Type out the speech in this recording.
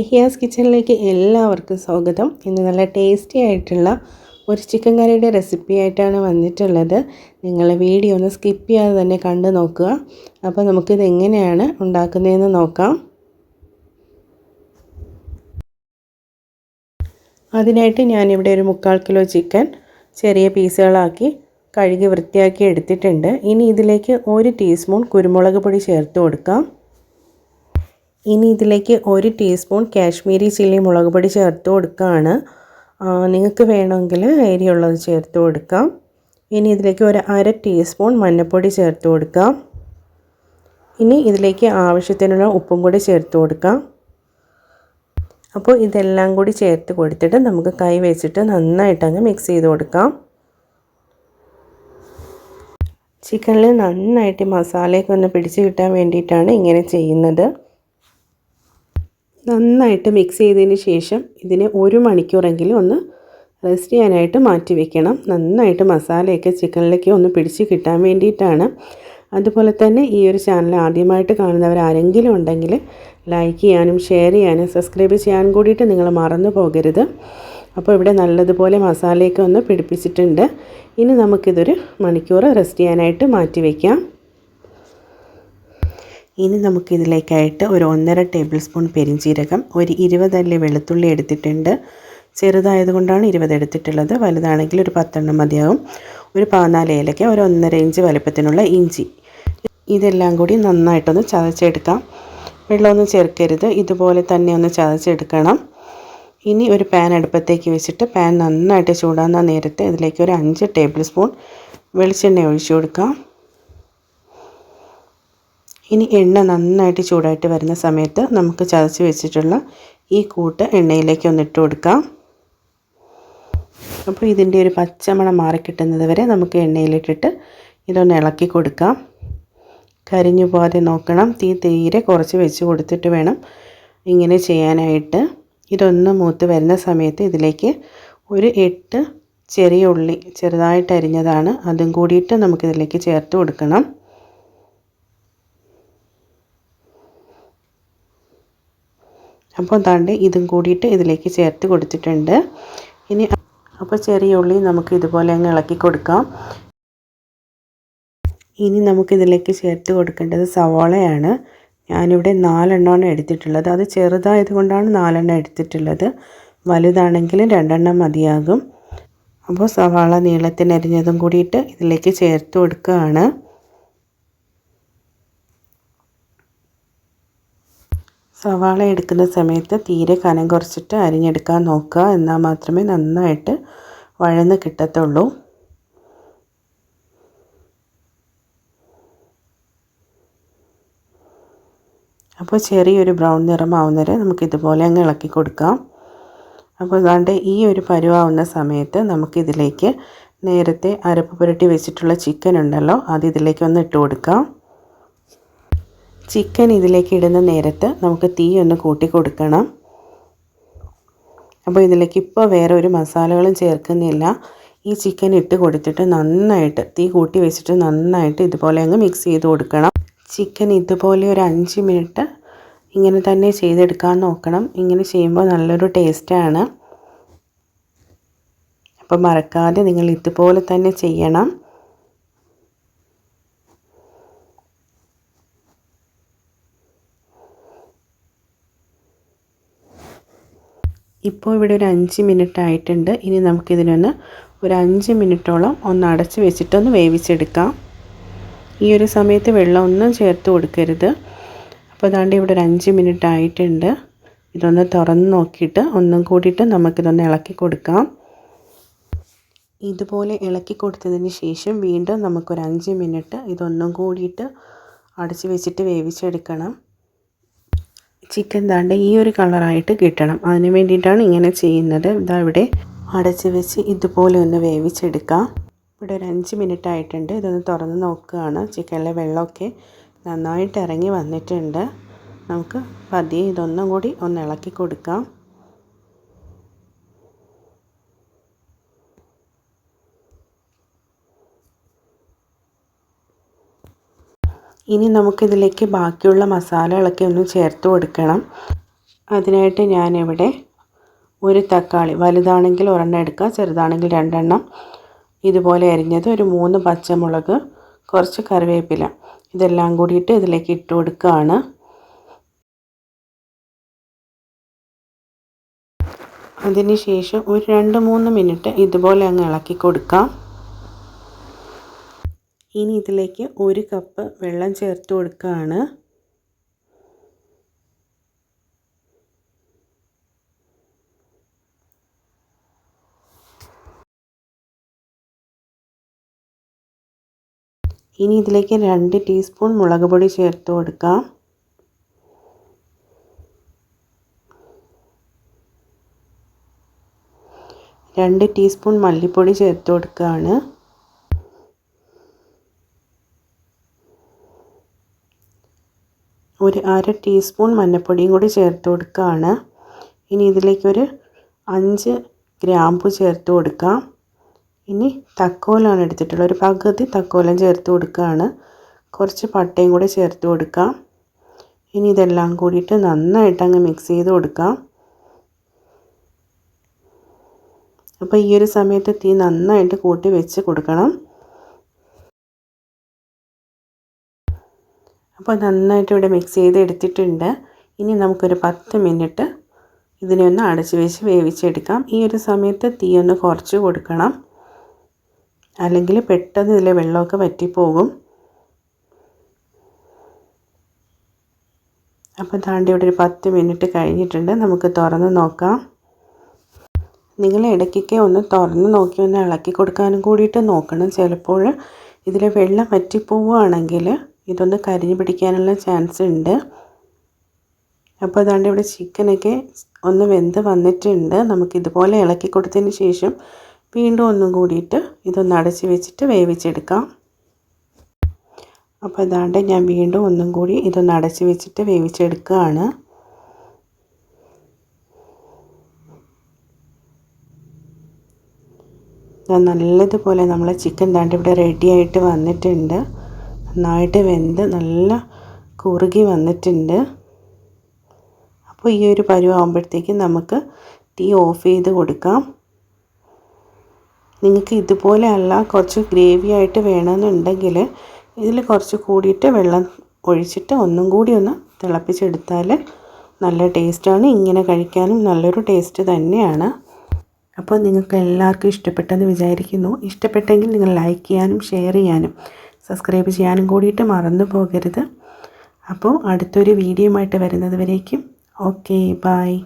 ഇഹിയാസ് കിച്ചണിലേക്ക് എല്ലാവർക്കും സ്വാഗതം. ഇന്ന് നല്ല ടേസ്റ്റി ആയിട്ടുള്ള ഒരു ചിക്കൻ കറിയുടെ റെസിപ്പി ആയിട്ടാണ് വന്നിട്ടുള്ളത്. നിങ്ങൾ വീഡിയോ ഒന്ന് സ്കിപ്പ് ചെയ്യാതെ തന്നെ കണ്ടു നോക്കുക. അപ്പോൾ നമുക്കിത് എങ്ങനെയാണ് ഉണ്ടാക്കുന്നതെന്ന് നോക്കാം. അതിനായിട്ട് ഞാനിവിടെ ഒരു മുക്കാൽ കിലോ ചിക്കൻ ചെറിയ പീസുകളാക്കി കഴുകി വൃത്തിയാക്കി എടുത്തിട്ടുണ്ട്. ഇനി ഇതിലേക്ക് ഒരു ടീസ്പൂൺ കുരുമുളക് പൊടി ചേർത്ത് കൊടുക്കാം. ഇനി ഇതിലേക്ക് ഒരു ടീസ്പൂൺ കാശ്മീരി ചില്ലി മുളക് പൊടി ചേർത്ത് കൊടുക്കുകയാണ്. നിങ്ങൾക്ക് വേണമെങ്കിൽ എരിയുള്ളത് ചേർത്ത് കൊടുക്കാം. ഇനി ഇതിലേക്ക് ഒരു അര ടീസ്പൂൺ മഞ്ഞൾപ്പൊടി ചേർത്ത് കൊടുക്കാം. ഇനി ഇതിലേക്ക് ആവശ്യത്തിനുള്ള ഉപ്പും കൂടി ചേർത്ത് കൊടുക്കാം. അപ്പോൾ ഇതെല്ലാം കൂടി ചേർത്ത് കൊടുത്തിട്ട് നമുക്ക് കൈ വെച്ചിട്ട് നന്നായിട്ട് അങ്ങ് മിക്സ് ചെയ്ത് കൊടുക്കാം. ചിക്കനിൽ നന്നായിട്ട് മസാലയൊക്കെ ഒന്ന് പിടിച്ച് കിട്ടാൻ വേണ്ടിയിട്ടാണ് ഇങ്ങനെ ചെയ്യുന്നത്. നന്നായിട്ട് മിക്സ് ചെയ്തതിന് ശേഷം ഇതിനെ ഒരു മണിക്കൂറെങ്കിലും ഒന്ന് റെസ്റ്റ് ചെയ്യാനായിട്ട് മാറ്റി വെക്കണം. നന്നായിട്ട് മസാലയൊക്കെ ചിക്കനിലേക്ക് ഒന്ന് പിടിച്ച് കിട്ടാൻ വേണ്ടിയിട്ടാണ്. അതുപോലെ തന്നെ ഈ ഒരു ചാനൽ ആദ്യമായിട്ട് കാണുന്നവർ ആരെങ്കിലും ഉണ്ടെങ്കിൽ ലൈക്ക് ചെയ്യാനും ഷെയർ ചെയ്യാനും സബ്സ്ക്രൈബ് ചെയ്യാനും കൂടിയിട്ട് നിങ്ങൾ മറന്നു പോകരുത്. അപ്പോൾ ഇവിടെ നല്ലതുപോലെ മസാലയൊക്കെ ഒന്ന് പിടിപ്പിച്ചിട്ടുണ്ട്. ഇനി നമുക്കിതൊരു മണിക്കൂർ റെസ്റ്റ് ചെയ്യാനായിട്ട് മാറ്റി വയ്ക്കാം ഇനി നമുക്കിതിലേക്കായിട്ട് ഒരു ഒന്നര ടേബിൾ സ്പൂൺ പെരിഞ്ചീരകം ഒരു ഇരുപതല്ലി വെളുത്തുള്ളി എടുത്തിട്ടുണ്ട്. ചെറുതായതുകൊണ്ടാണ് ഇരുപത് എടുത്തിട്ടുള്ളത്. വലുതാണെങ്കിൽ ഒരു പത്തെണ്ണം മതിയാകും ഒരു പതിനാല് ഏലക്ക ഒരു ഒന്നര ഇഞ്ച് വലുപ്പത്തിനുള്ള ഇഞ്ചി. ഇതെല്ലാം കൂടി നന്നായിട്ടൊന്ന് ചതച്ചെടുക്കാം. വെള്ളമൊന്നും ചേർക്കരുത്. ഇതുപോലെ തന്നെ ഒന്ന് ചതച്ചെടുക്കണം. ഇനി ഒരു പാൻ അടുപ്പത്തേക്ക് വെച്ചിട്ട് പാൻ നന്നായിട്ട് ചൂടാകുന്ന നേരത്തെ ഇതിലേക്ക് ഒരു അഞ്ച് ടേബിൾ സ്പൂൺ വെളിച്ചെണ്ണ ഒഴിച്ചു കൊടുക്കാം. ഇനി എണ്ണ നന്നായിട്ട് ചൂടായിട്ട് വരുന്ന സമയത്ത് നമുക്ക് ചതച്ച് വെച്ചിട്ടുള്ള ഈ കൂട്ട് എണ്ണയിലേക്ക് ഒന്ന് ഇട്ട് കൊടുക്കാം. അപ്പോൾ ഇതിന്റെ ഒരു പച്ചമണം മാറിക്കിട്ടുന്നത് വരെ നമുക്ക് എണ്ണയിലിട്ടിട്ട് ഇതൊന്ന് ഇളക്കി കൊടുക്കാം. കരിഞ്ഞു പോകാതെ നോക്കണം. തീ തീരെ കുറച്ച് വെച്ച് കൊടുത്തിട്ട് വേണം ഇങ്ങനെ ചെയ്യാനായിട്ട്. ഇതൊന്ന് മൂത്ത് വരുന്ന സമയത്ത് ഇതിലേക്ക് ഒരു എട്ട് ചെറിയ ഉള്ളി ചെറുതായിട്ട് അരിഞ്ഞതാണ്. അതും കൂടിയിട്ട് നമുക്കിതിലേക്ക് ചേർത്ത് കൊടുക്കണം. അപ്പോൾ താണ്ട് ഇതും കൂടിയിട്ട് ഇതിലേക്ക് ചേർത്ത് കൊടുത്തിട്ടുണ്ട്. ഇനി അപ്പോൾ ചെറിയ ഉള്ളി നമുക്ക് ഇതുപോലെ അങ്ങ് ഇളക്കി കൊടുക്കാം. ഇനി നമുക്കിതിലേക്ക് ചേർത്ത് കൊടുക്കേണ്ടത് സവാളയാണ്. ഞാനിവിടെ നാലെണ്ണമാണ് എടുത്തിട്ടുള്ളത്. അത് ചെറുതായത് കൊണ്ടാണ് നാലെണ്ണം എടുത്തിട്ടുള്ളത്. വലുതാണെങ്കിൽ രണ്ടെണ്ണം മതിയാകും. അപ്പോൾ സവാള നീളത്തിനരിഞ്ഞതും കൂടിയിട്ട് ഇതിലേക്ക് ചേർത്ത് കൊടുക്കുകയാണ്. സവാള എടുക്കുന്ന സമയത്ത് തീരെ കനം കുറച്ചിട്ട് അരിഞ്ഞെടുക്കാൻ നോക്കുക. എന്നാൽ മാത്രമേ നന്നായിട്ട് വഴന്ന് കിട്ടത്തുള്ളൂ. അപ്പോൾ ചെറിയൊരു ബ്രൗൺ നിറമാവുന്നവരെ നമുക്ക് ഇതുപോലെ അങ്ങ് ഇളക്കി കൊടുക്കാം. അപ്പോൾ അതാണ്ട് ഈ ഒരു പരുവാവുന്ന സമയത്ത് നമുക്കിതിലേക്ക് നേരത്തെ അരപ്പ് പുരട്ടി വെച്ചിട്ടുള്ള ചിക്കൻ ഉണ്ടല്ലോ അത് ഇതിലേക്ക് ഒന്ന് ഇട്ട് കൊടുക്കാം. ചിക്കൻ ഇതിലേക്ക് ഇടുന്ന നേരത്ത് നമുക്ക് തീ ഒന്ന് കൂട്ടി കൊടുക്കണം. അപ്പോൾ ഇതിലേക്ക് ഇപ്പോൾ വേറെ ഒരു മസാലകളും ചേർക്കുന്നില്ല. ഈ ചിക്കൻ ഇട്ട് കൊടുത്തിട്ട് നന്നായിട്ട് തീ കൂട്ടി വെച്ചിട്ട് നന്നായിട്ട് ഇതുപോലെ അങ്ങ് മിക്സ് ചെയ്ത് കൊടുക്കണം. ചിക്കൻ ഇതുപോലെ ഒരു അഞ്ച് മിനിറ്റ് ഇങ്ങനെ തന്നെ ചെയ്തെടുക്കാൻ നോക്കണം. ഇങ്ങനെ ചെയ്യുമ്പോൾ നല്ലൊരു ടേസ്റ്റാണ് അപ്പോൾ മറക്കാതെ നിങ്ങൾ ഇതുപോലെ തന്നെ ചെയ്യണം. ഇപ്പോൾ ഇവിടെ ഒരു അഞ്ച് മിനിറ്റ് ആയിട്ടുണ്ട്. ഇനി നമുക്കിതിനൊന്ന് ഒരു അഞ്ച് മിനിറ്റോളം ഒന്ന് അടച്ച് വെച്ചിട്ടൊന്ന് വേവിച്ചെടുക്കാം. ഈ ഒരു സമയത്ത് വെള്ളം ഒന്നും ചേർത്ത് കൊടുക്കരുത്. അപ്പോൾ അതാണ്ട് ഇവിടെ ഒരു അഞ്ച് മിനിറ്റ് ആയിട്ടുണ്ട്. ഇതൊന്ന് തുറന്ന് നോക്കിയിട്ട് ഒന്നും കൂടിയിട്ട് നമുക്കിതൊന്ന് ഇളക്കി കൊടുക്കാം. ഇതുപോലെ ഇളക്കി കൊടുത്തതിന് ശേഷം വീണ്ടും നമുക്കൊരു അഞ്ച് മിനിറ്റ് ഇതൊന്നും കൂടിയിട്ട് അടച്ച് വെച്ചിട്ട് വേവിച്ചെടുക്കണം. ചിക്കൻ താണ്ട ഈ ഒരു കളറായിട്ട് കിട്ടണം. അതിന് വേണ്ടിയിട്ടാണ് ഇങ്ങനെ ചെയ്യുന്നത്. ഇതാ ഇവിടെ അടച്ച് വെച്ച് ഇതുപോലെ ഒന്ന് വേവിച്ചെടുക്കാം. ഇവിടെ ഒരു അഞ്ച് മിനിറ്റ് ആയിട്ടുണ്ട്. ഇതൊന്ന് തുറന്ന് നോക്കുകയാണ്. ചിക്കനിലെ വെള്ളമൊക്കെ നന്നായിട്ട് ഇറങ്ങി വന്നിട്ടുണ്ട്. നമുക്ക് പതിയെ ഇതൊന്നും കൂടി ഒന്ന് ഇളക്കി കൊടുക്കാം. ഇനി നമുക്കിതിലേക്ക് ബാക്കിയുള്ള മസാലകളൊക്കെ ഒന്ന് ചേർത്ത് കൊടുക്കണം. അതിനായിട്ട് ഞാനിവിടെ ഒരു തക്കാളി വലുതാണെങ്കിൽ ഒരെണ്ണം എടുക്കുക ചെറുതാണെങ്കിൽ രണ്ടെണ്ണം. ഇതുപോലെ അരിഞ്ഞത് ഒരു മൂന്ന് പച്ചമുളക് കുറച്ച് കറിവേപ്പില. ഇതെല്ലാം കൂടിയിട്ട് ഇതിലേക്ക് ഇട്ട് കൊടുക്കുകയാണ്. അതിനുശേഷം ഒരു രണ്ട് മൂന്ന് മിനിറ്റ് ഇതുപോലെ അങ്ങ് ഇളക്കി കൊടുക്കാം. ഇനി ഇതിലേക്ക് ഒരു കപ്പ് വെള്ളം ചേർത്ത് കൊടുക്കുകയാണ് ഇനി ഇതിലേക്ക് രണ്ട് ടീസ്പൂൺ മുളക് പൊടി ചേർത്ത് കൊടുക്കാം. രണ്ട് ടീസ്പൂൺ മല്ലിപ്പൊടി ചേർത്ത് കൊടുക്കുകയാണ് ഒരു അര ടീസ്പൂൺ മഞ്ഞൾപ്പൊടിയും കൂടി ചേർത്ത് കൊടുക്കുകയാണ്. ഇനി ഇതിലേക്കൊരു അഞ്ച് ഗ്രാമ്പു ചേർത്ത് കൊടുക്കാം. ഇനി തക്കോലാണ് എടുത്തിട്ടുള്ളത്. ഒരു പകുതി തക്കോലം ചേർത്ത് കൊടുക്കുകയാണ്. കുറച്ച് പട്ടയും കൂടി ചേർത്ത് കൊടുക്കാം. ഇനി ഇതെല്ലാം കൂടിയിട്ട് നന്നായിട്ട് അങ്ങ് മിക്സ് ചെയ്ത് കൊടുക്കാം. അപ്പോൾ ഈ ഒരു സമയത്ത് തീ നന്നായിട്ട് കൂട്ടി വെച്ച് കൊടുക്കണം. അപ്പോൾ നന്നായിട്ട് ഇവിടെ മിക്സ് ചെയ്ത് എടുത്തിട്ടുണ്ട് ഇനി നമുക്കൊരു പത്ത് മിനിറ്റ് ഇതിനെ ഒന്ന് അടച്ചു വെച്ച് വേവിച്ചെടുക്കാം. ഈ ഒരു സമയത്ത് തീ ഒന്ന് കുറച്ച് കൊടുക്കണം. അല്ലെങ്കിൽ പെട്ടെന്ന് ഇതിലെ വെള്ളമൊക്കെ വറ്റിപ്പോകും. അപ്പോൾ താണ്ടി ഇവിടെ ഒരു പത്ത് മിനിറ്റ് കഴിഞ്ഞിട്ടുണ്ട്. നമുക്ക് തുറന്ന് നോക്കാം. നിങ്ങൾ ഇടയ്ക്കൊക്കെ ഒന്ന് തുറന്ന് നോക്കി ഒന്ന് ഇളക്കി കൊടുക്കാനും കൂടിയിട്ട് നോക്കണം. ചിലപ്പോൾ ഇതിലെ വെള്ളം വറ്റിപ്പോവുകയാണെങ്കിൽ ഇതൊന്ന് കരിഞ്ഞു പിടിക്കാനുള്ള ചാൻസ് ഉണ്ട്. അപ്പോൾ അതാണ്ട് ഇവിടെ ചിക്കനൊക്കെ ഒന്ന് വെന്ത് വന്നിട്ടുണ്ട്. നമുക്കിതുപോലെ ഇളക്കി കൊടുത്തതിന് ശേഷം വീണ്ടും ഒന്നും കൂടിയിട്ട് ഇതൊന്ന് അടച്ച് വെച്ചിട്ട് വേവിച്ചെടുക്കാം. അപ്പോൾ അതാണ്ട് ഞാൻ വീണ്ടും ഒന്നും കൂടി ഇതൊന്ന് അടച്ച് വെച്ചിട്ട് വേവിച്ചെടുക്കുകയാണ്. നല്ലതുപോലെ നമ്മളെ ചിക്കൻ താണ്ട് ഇവിടെ റെഡിയായിട്ട് വന്നിട്ടുണ്ട്. നന്നായിട്ട് വെന്ത് നല്ല കുറുകി വന്നിട്ടുണ്ട്. അപ്പോൾ ഈ ഒരു പരുവാകുമ്പോഴത്തേക്കും നമുക്ക് തീ ഓഫ് ചെയ്ത് കൊടുക്കാം. നിങ്ങൾക്ക് ഇതുപോലെ അല്ല കുറച്ച് ഗ്രേവി ആയിട്ട് വേണമെന്നുണ്ടെങ്കിൽ ഇതിൽ കുറച്ച് കൂടിയിട്ട് വെള്ളം ഒഴിച്ചിട്ട് ഒന്നും കൂടി ഒന്ന് തിളപ്പിച്ചെടുത്താൽ നല്ല ടേസ്റ്റാണ്. ഇങ്ങനെ കഴിക്കാനും നല്ലൊരു ടേസ്റ്റ് തന്നെയാണ്. അപ്പോൾ നിങ്ങൾക്ക് എല്ലാവർക്കും ഇഷ്ടപ്പെട്ടെന്ന് വിചാരിക്കുന്നു. ഇഷ്ടപ്പെട്ടെങ്കിൽ നിങ്ങൾ ലൈക്ക് ചെയ്യാനും ഷെയർ ചെയ്യാനും സബ്സ്ക്രൈബ് ചെയ്യാനും കൂടിയിട്ട് മറന്നു പോകരുത്. അപ്പോൾ അടുത്തൊരു വീഡിയോ ആയിട്ട് വരുന്നത് വരേക്കും. Okay bye